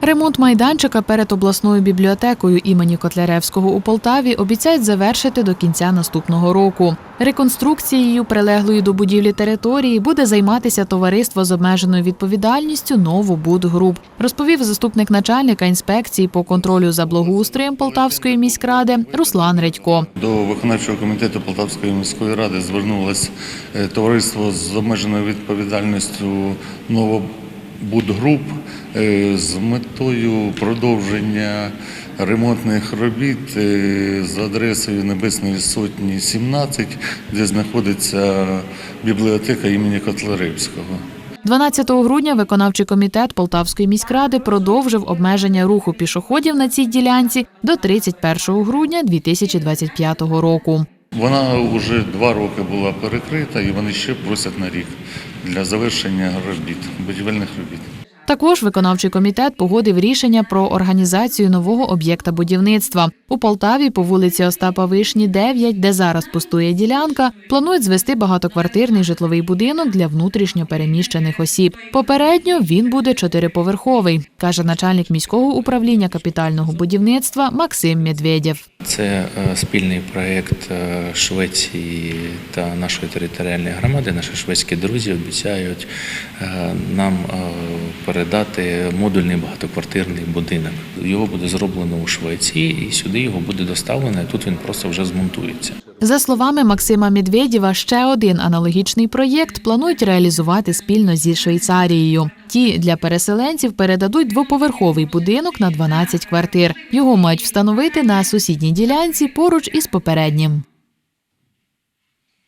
Ремонт майданчика перед обласною бібліотекою імені Котляревського у Полтаві обіцяють завершити до кінця наступного року. Реконструкцією прилеглої до будівлі території буде займатися товариство з обмеженою відповідальністю «Новобудгруп», розповів заступник начальника інспекції по контролю за благоустроєм Полтавської міськради Руслан Редько. До виконавчого комітету Полтавської міської ради звернулось е, товариство з обмеженою відповідальністю Новобудгруп е, з метою продовження ремонтних робіт е, за адресою Небесної Сотні 17, де знаходиться бібліотека імені Котляревського. 12 грудня виконавчий комітет Полтавської міськради продовжив обмеження руху пішоходів на цій ділянці до 31 грудня 2025 року. Вона вже два роки була перекрита і вони ще просять на рік для завершення робіт, будівельних робіт. Також виконавчий комітет погодив рішення про організацію нового об'єкта будівництва у Полтаві по вулиці Остапа Вишні, 9, де зараз пустує ділянка. Планують звести багатоквартирний житловий будинок для внутрішньо переміщених осіб. Попередньо він буде чотириповерховий, каже начальник міського управління капітального будівництва Максим Медведєв. Це е, спільний проєкт е, Швеції та нашої територіальної громади. Наші шведські друзі обіцяють е, нам е, передати модульний багатоквартирний будинок. Його буде зроблено у Швеції, і сюди його буде доставлено. і Тут він просто вже змонтується. За словами Максима Медведєва, ще один аналогічний проєкт планують реалізувати спільно зі Швейцарією. Ті для переселенців передадуть двоповерховий будинок на 12 квартир. Його мають встановити на сусідній ділянці поруч із попереднім.